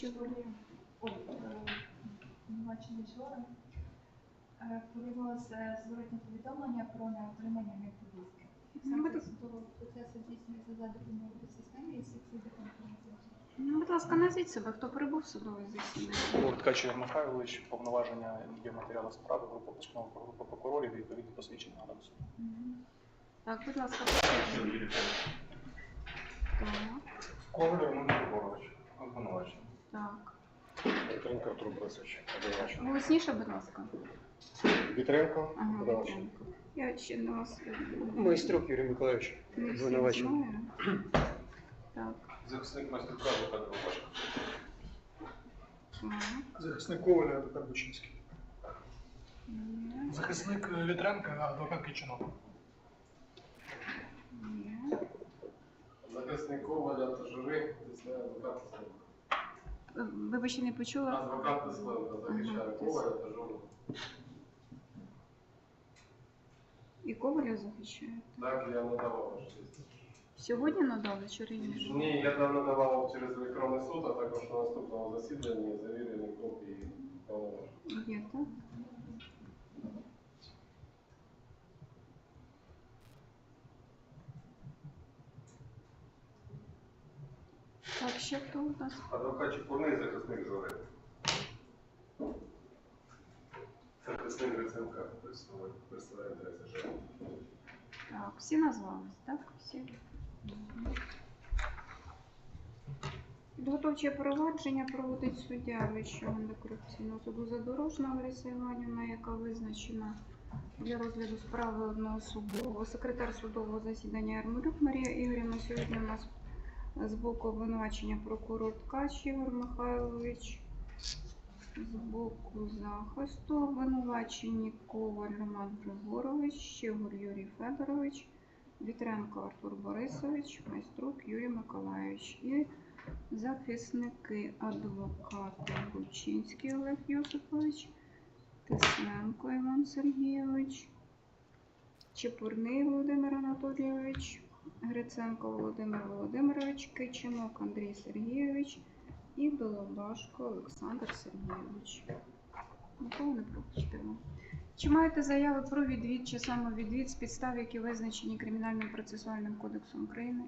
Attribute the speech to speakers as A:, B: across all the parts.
A: Щегорі.
B: Ой, обвинувачений вчора е, подивилося зворотне повідомлення про неотримання неповістки.
A: Будь-
B: Фіксація судового процесу здійснюється за допомогою системи і видів.
A: Ну, будь ласка, назвіть себе, хто прибув в судове засідання.
C: Лорд Ткач Михайлович, повноваження є в справи, група постанова група прокурорів, відповідні посвідчення надано суду.
A: Так, будь ласка, посвідчення.
D: Коваль Роман Григорович, обвинувачений.
A: Так.
D: Вітренко Артур Борисович, обвинувачений.
A: Голосніше, будь ласка.
D: Вітренко,
A: Ага. Вітренко. Я ще на вас
E: Майструк Юрій Миколаївич,
A: не всіх знаю. Так,
D: Захисник майструка адвокат Ковач.
A: так.
F: Захисник Коваля, адвокат Бучинський. Захисник е, Вітренка, адвокат Кичинок.
A: є.
G: Захисник Коваля та жури, Славка.
A: Е, Вибачте, не почула.
G: Адвокат Славка захищає. Коваля та журу.
A: І Коваля захищає?
G: Так, я надавав ваш честь.
A: Сьогодні надали чи раніше?
G: Ні, я там надавав через електронний суд, а також на наступному засіданні завірені копії повноважень.
A: Є, так? Так, ще хто у нас?
G: Адвокат Чепурний, захисник жури. Захисник Гриценка представляє інтереси жури.
A: Так, всі назвались, так? Всі. Підготовче провадження проводить суддя Вищого антикорупційного суду Задорожна Лариса Іванівна, яка визначена для розгляду справи одного судового. Секретар судового засідання Ярмолюк Марія Ігорівна. Сьогодні у нас з боку обвинувачення прокурор Ткач Ігор Михайлович. З боку захисту обвинувачені Коваль Роман Григорович, Щегор Юрій Федорович, Вітренко Артур Борисович, Майструк Юрій Миколайович і захисники адвокати Гучинський Олег Йосипович, Тисленко Іван Сергійович, Чепурний Володимир Анатолійович, Гриценко Володимир Володимирович, Кичинок Андрій Сергійович і Долобашко Олександр Сергійович. Нікого не пропустила. Чи маєте заяви про відвід чи самовідвід з підстав, які визначені Кримінальним процесуальним кодексом України?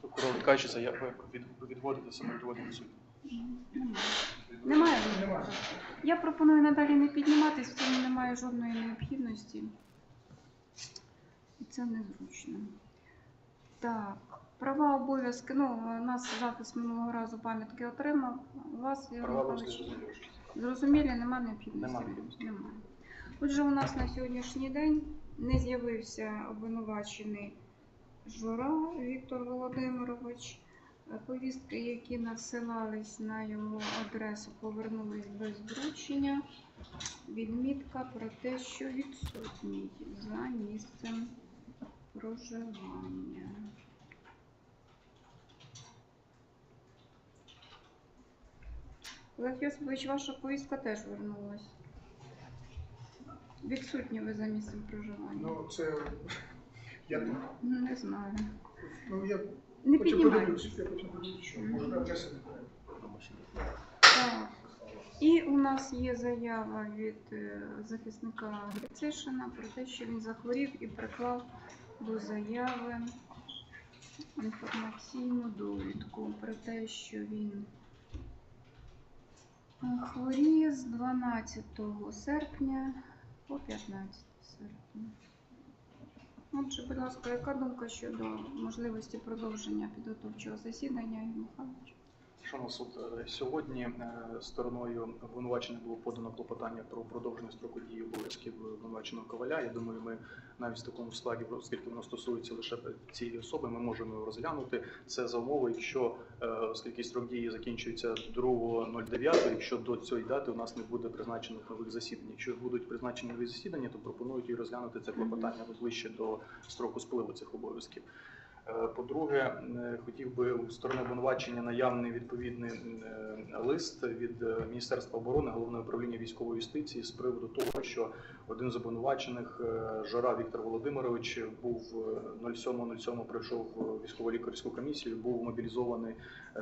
C: Прокурор заяви від, відводити самовідводити суд.
A: Немає. Немає.
F: Немає.
A: Я пропоную надалі не підніматись, в цьому немає жодної необхідності. І це незручно. Так, права обов'язки. Ну, у нас запис минулого разу пам'ятки отримав. У вас Ігор
C: Права
A: Михайлович,
C: зрозуміло.
A: зрозумілі, нема необхідності.
C: Нема необхідності.
A: Немає. Отже, у нас на сьогоднішній день не з'явився обвинувачений Жура Віктор Володимирович. Повістки, які надсилались на його адресу, повернулись без вручення. Відмітка про те, що відсутній за місцем проживання. Олег Йосипович, ваша повістка теж вернулась. Відсутні ви за місцем проживання.
F: Ну, це я тут.
A: Ну, Не знаю.
F: Ну, я
A: Не
F: потім подивлюсь, я потім подивлюсь, що може адреса не треба.
A: Так. І у нас є заява від е, захисника Грицишина про те, що він захворів і приклав до заяви інформаційну довідку про те, що він е, хворіє з 12 серпня по 15 серпня. Отже, будь ласка, яка думка щодо можливості продовження підготовчого засідання, Ігор Михайлович?
C: Шановний суд, е, сьогодні е, стороною обвинувачення було подано клопотання про продовження строку дії обов'язків обвинуваченого коваля. Я думаю, ми навіть в такому складі, оскільки воно стосується лише цієї особи, ми можемо його розглянути. Це за умови, якщо е, оскільки строк дії закінчується 2.09, якщо до цієї дати у нас не буде призначених нових засідань. Якщо будуть призначені нові засідання, то пропонують і розглянути це клопотання ближче до строку спливу цих обов'язків. Е, По-друге, е, хотів би у сторони обвинувачення наявний відповідний е, лист від Міністерства оборони, головного управління військової юстиції з приводу того, що один з обвинувачених, Жора Віктор Володимирович, був е, 07.07 пройшов військово-лікарську комісію, був мобілізований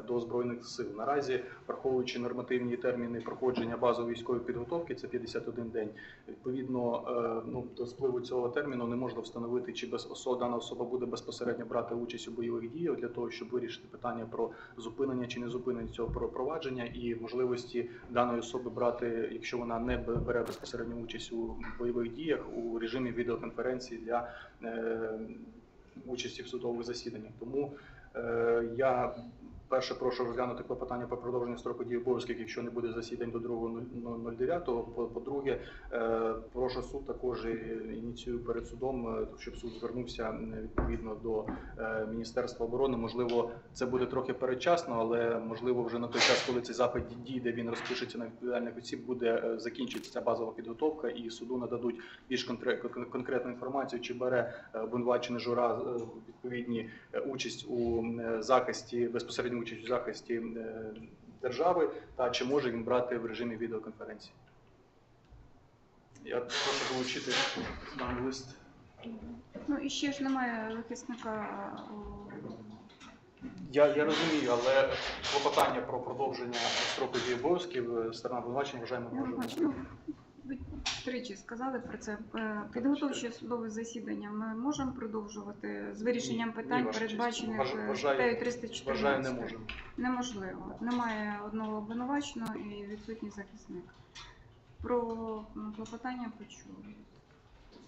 C: до збройних сил. Наразі, враховуючи нормативні терміни проходження базової військової підготовки, це 51 день. Відповідно, ну до спливу цього терміну не можна встановити, чи без дана особа буде безпосередньо брати участь у бойових діях для того, щоб вирішити питання про зупинення чи не зупинення цього про- провадження і можливості даної особи брати, якщо вона не бе- бере безпосередню участь у бойових діях у режимі відеоконференції для е, участі в судових засіданнях. Тому е, я перше прошу розглянути клопотання про продовження строку дії обов'язків, якщо не буде засідань до 2.09. По- По-друге, е, прошу суд також ініціюю перед судом, е, щоб суд звернувся відповідно до е, Міністерства оборони. Можливо, це буде трохи передчасно, але можливо вже на той час, коли цей запит дійде, він розпишеться на відповідальних осіб, буде закінчиться базова підготовка, і суду нададуть більш конкре- конкретну інформацію, чи бере обвинувачений жура відповідні участь у захисті, безпосередню участь у захисті е, держави, та чи може він брати в режимі відеоконференції. Я прошу долучити даний лист.
A: Ну і ще ж немає захисника.
C: Я, я розумію, але клопотання про продовження строку дії обов'язків е, сторона обвинувачення вважаємо може
A: тричі сказали про це. Е, Підготовче судове засідання ми можемо продовжувати з вирішенням питань, передбачених статтею 314.
C: Вважаю, не можемо.
A: Неможливо. Немає одного обвинуваченого і відсутній захисник. Про клопотання почули.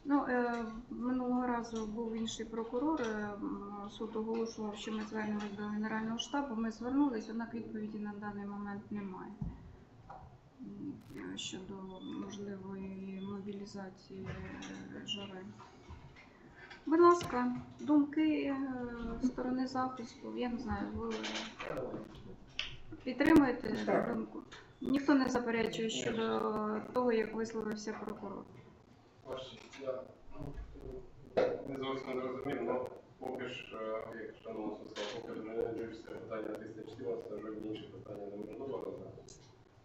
A: Ну, е, минулого разу був інший прокурор. е, Суд оголошував, що ми звернемось до Генерального штабу. Ми звернулись, однак відповіді на даний момент немає. Щодо можливої мобілізації е, жари. Будь ласка, думки е, сторони захисту, я не знаю, ви підтримуєте
F: Так.
A: думку? Ніхто не заперечує щодо того, як висловився прокурор.
G: Я не зовсім зрозумів, але поки ж, е, як шановно сказав, поки ж не вирішується питання 314, жодні інші питання не можливо розглянути.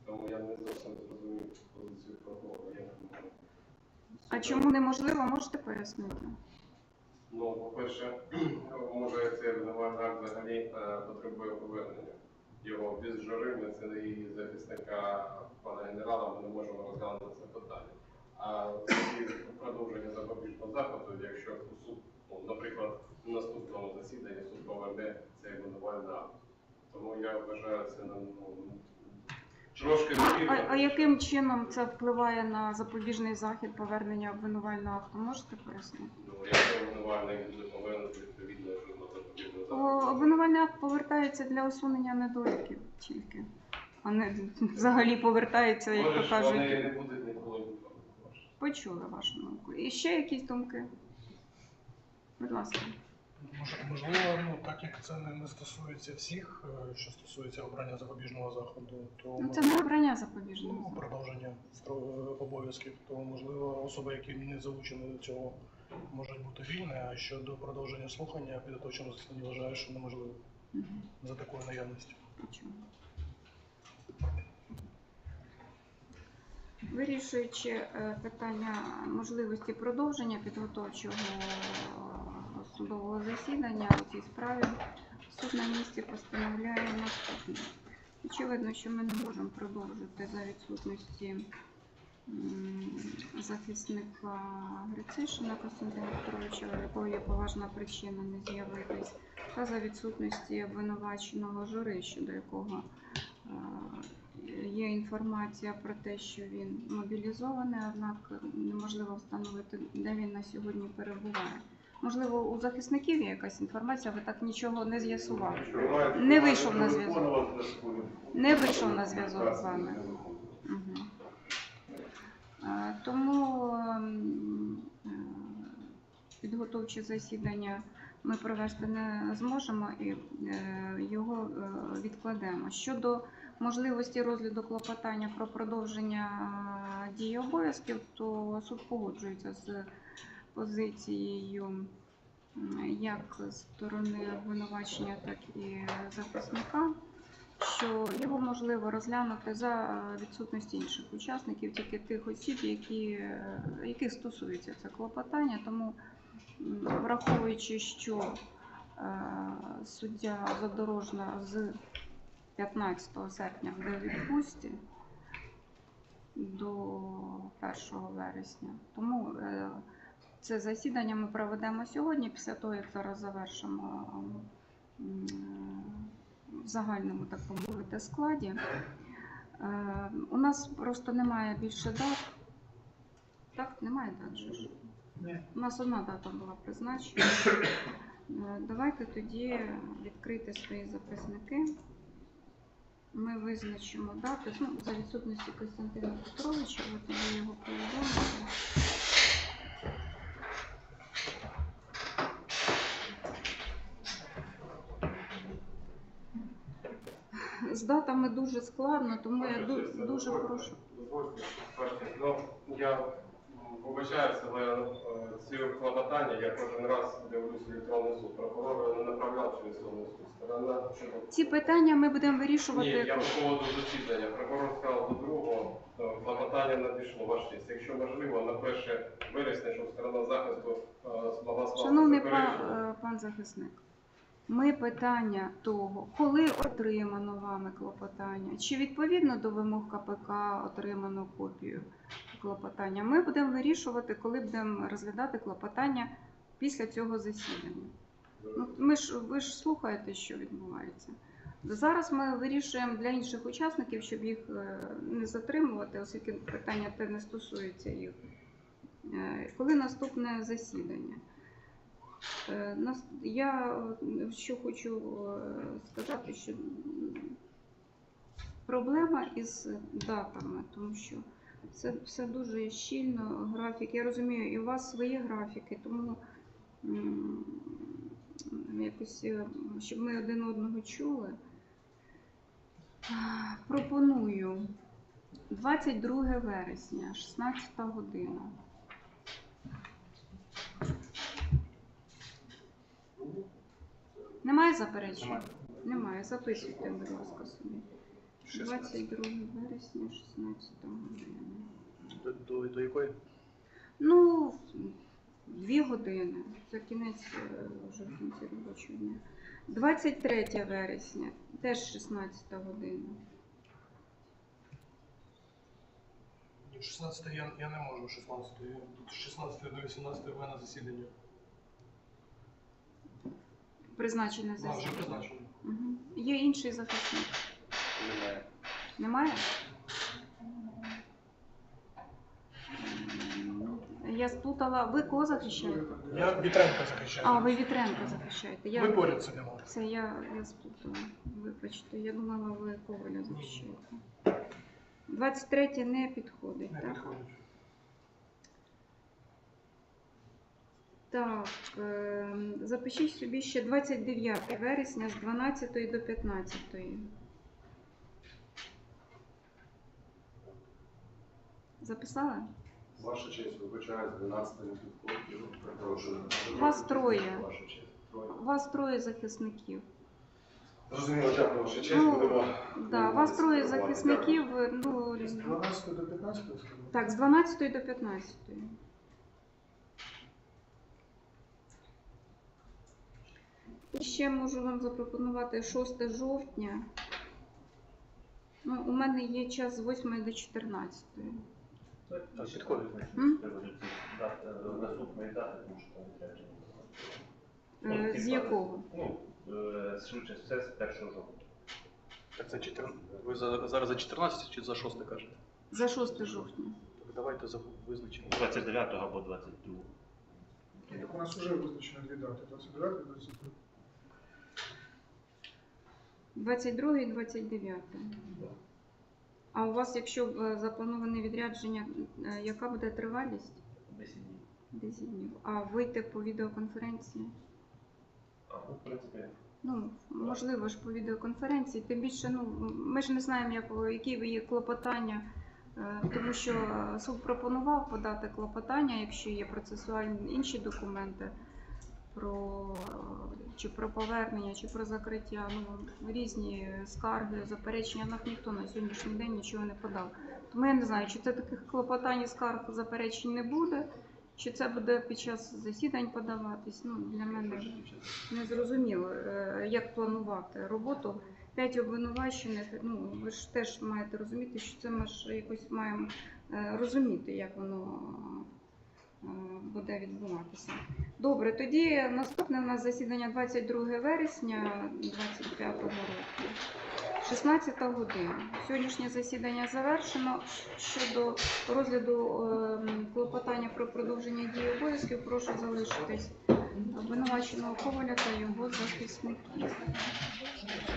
G: Тому я не зовсім зрозумів позицію прокурора. Я не можу.
A: А чому неможливо, можете пояснити?
G: Ну, по-перше, може цей обвинувальний акт взагалі е, потребує повернення. Його без жури ми це і захисника пана генерала ми не можемо розглянути це питання. А продовження запобіжного заходу, якщо суд, ну, наприклад, в наступному засіданні суд поверне цей обвинувальний акт. Тому я вважаю це ну, трошки
A: А, а яким чином це впливає на запобіжний захід повернення обвинувального акту? Можете пояснити?
G: Ну, якщо обвинувальний буде повернути відповідно жодного запобіжного заходу.
A: Обвинувальний акт повертається для усунення недоліків тільки, а не взагалі повертається, як то кажуть.
G: вони не будуть ніколи.
A: Почули вашу думку. І ще якісь думки? Будь ласка.
F: Мож- Можливо, ну так як це не, не стосується всіх, е, що стосується обрання запобіжного заходу, то
A: Ну це не обрання запобіжного.
F: ну,
A: заходу.
F: продовження стро- обов'язків, то можливо особи, які не залучені до цього, можуть бути вільні. А щодо продовження слухання, підготовчому засіданні вважаю, що неможливо
A: Мгм.
F: за такою наявністю.
A: Вирішуючи е, питання можливості продовження підготовчого е, судового засідання у цій справі, суд на місці постановляє наступне. Очевидно, що ми не можемо продовжити за відсутності захисника Грицишина Костянтина Петровича, у якого є поважна причина не з'явитись, та за відсутності обвинуваченого жури, щодо якого е, є інформація про те, що він мобілізований, однак неможливо встановити, де він на сьогодні перебуває. Можливо, у захисників є якась інформація, ви так нічого не з'ясували. Не вийшов на зв'язок. Не вийшов на зв'язок з вами. Е, Тому ем, е, підготовче засідання ми провести не зможемо і е, його е, відкладемо. Щодо можливості розгляду клопотання про продовження дії обов'язків, то суд погоджується з позицією як сторони обвинувачення, так і захисника, що його можливо розглянути за відсутності інших учасників, тільки тих осіб, які, е, яких стосується це клопотання. Тому, враховуючи, що е, суддя Задорожна з 15 серпня у відпустці до 1 вересня. Тому е, це засідання ми проведемо сьогодні, після того, як зараз завершимо в загальному, так мовити, складі. Е, У нас просто немає більше дат. Так, немає дат же. У нас одна дата була призначена. Е, Давайте тоді відкрити свої записники. Ми визначимо дати. Ну, за відсутності Костянтина Петровича, ви тоді його повідомите. З датами дуже складно, тому я ду- дуже прошу.
G: Дозвольте, перше, ну, я вибачаюся, але е, ці клопотання я кожен раз дивлюся електронний суд. Прокурор не направляв через електронний суд. Сторона щодо
A: Ці питання ми будемо
G: Ні,
A: вирішувати.
G: я по поводу засідання. Прокурор сказав до другого, е, клопотання надійшло ваш честь. Якщо можливо, на 1 вересня, щоб сторона захисту е, змогла скласти
A: Шановний пан,
G: заперечення.
A: е, пан захисник, ми питання того, коли отримано вами клопотання, чи відповідно до вимог КПК отримано копію клопотання, ми будемо вирішувати, коли будемо розглядати клопотання після цього засідання. Ну, ми ж, ви ж слухаєте, що відбувається. Зараз ми вирішуємо для інших учасників, щоб їх е, не затримувати, оскільки питання те не стосується їх. Е, Коли наступне засідання? Е, Я е, що хочу е, сказати, що проблема із датами, тому що це все дуже щільно графік. Я розумію, і у вас свої графіки, тому якось, е, щоб ми один одного чули. Пропоную 22 вересня, 16 година. Немає заперечень?
C: Немає.
A: Немає. Записуйте, будь ласка, собі. 22 вересня, 16 година.
C: До, до, до якої?
A: Ну, дві години. Це кінець е, вже в кінці робочого дня. 23 вересня, теж 16 година.
F: 16 я, я не можу 16. Я Тут з 16 до 18 в мене засідання.
A: Призначене
F: А, вже
A: засідання.
F: призначено.
A: Угу. Є інший захисник.
D: Немає.
A: Немає? Я сплутала. Ви кого захищаєте?
F: Я Вітренка захищаю.
A: А, ви Вітренка захищаєте. Я...
F: Ви поряд сидимо.
A: Це я, я сплутала. Вибачте, я думала, ви Коваля захищаєте. 23 не підходить,
F: Не
A: так?
F: підходить.
A: Так, е, запишіть собі ще 29 вересня з 12 до 15. Записали?
D: Ваша честь, вибачаю, з 12 не підходить. Перепрошую.
A: Вас троє.
D: Ваша честь. Троє.
A: У вас троє захисників.
D: Зрозуміло, дякую, ваша честь.
A: Ну,
D: Будемо.
A: Да, у вас троє захисників. Ну,
F: З 12 до 15
A: так, з 12 до 15. І ще можу вам запропонувати 6 жовтня. Ну, у мене є час з 8 до 14.
C: Так, підходить.
A: М?
H: Наступної дати, тому що там треба.
A: Е, З якого?
H: Ну, е, швидше все з 1 жовтня.
C: Так, це 14. Ви зараз за 14 чи за 6 кажете?
A: За 6 жовтня.
C: Так, давайте визначимо.
H: 29 або 22.
F: Так у нас вже визначено дві дати. 29 і 22.
A: 22 і 29. А у вас, якщо е, заплановане відрядження, е, яка буде тривалість?
H: 10 днів.
A: 10 днів. А вийти по відеоконференції?
H: А, ну, в принципі,
A: Ну, можливо ж по відеоконференції. Тим більше, ну, ми ж не знаємо, як, які є клопотання, е, тому що суд пропонував подати клопотання, якщо є процесуальні інші документи. Про чи про повернення, чи про закриття. Ну різні скарги, заперечення. Нам ніхто на сьогоднішній день нічого не подав. Тому я не знаю, чи це таких клопотань скарг заперечень не буде, чи це буде під час засідань подаватись. Ну для мене не зрозуміло, е, як планувати роботу. П'ять обвинувачених. Ну ви ж теж маєте розуміти, що це ми ж якось маємо е, розуміти, як воно буде відбуватися. Добре, тоді наступне у нас засідання 22 вересня 25 року. 16 година. Сьогоднішнє засідання завершено. Щодо розгляду е, клопотання про продовження дії обов'язків, прошу залишитись обвинуваченого Коваля та його захисників.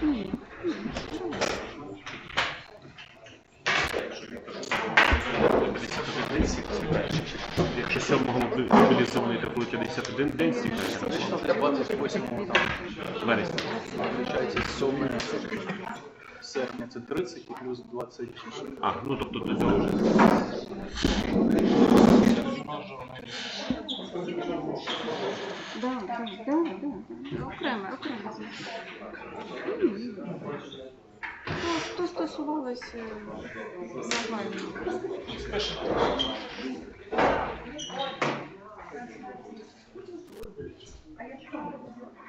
A: Ні, ні,
I: Якщо 7 мобілізований, то буде 51 день
C: 28
I: вересня.
C: Виходить, 7 серпня це 30 і плюс 20.
I: А, ну тобто до цього вже.
A: Да, да, да, да, да. Окреме, то, що стосувалося загального. Э, а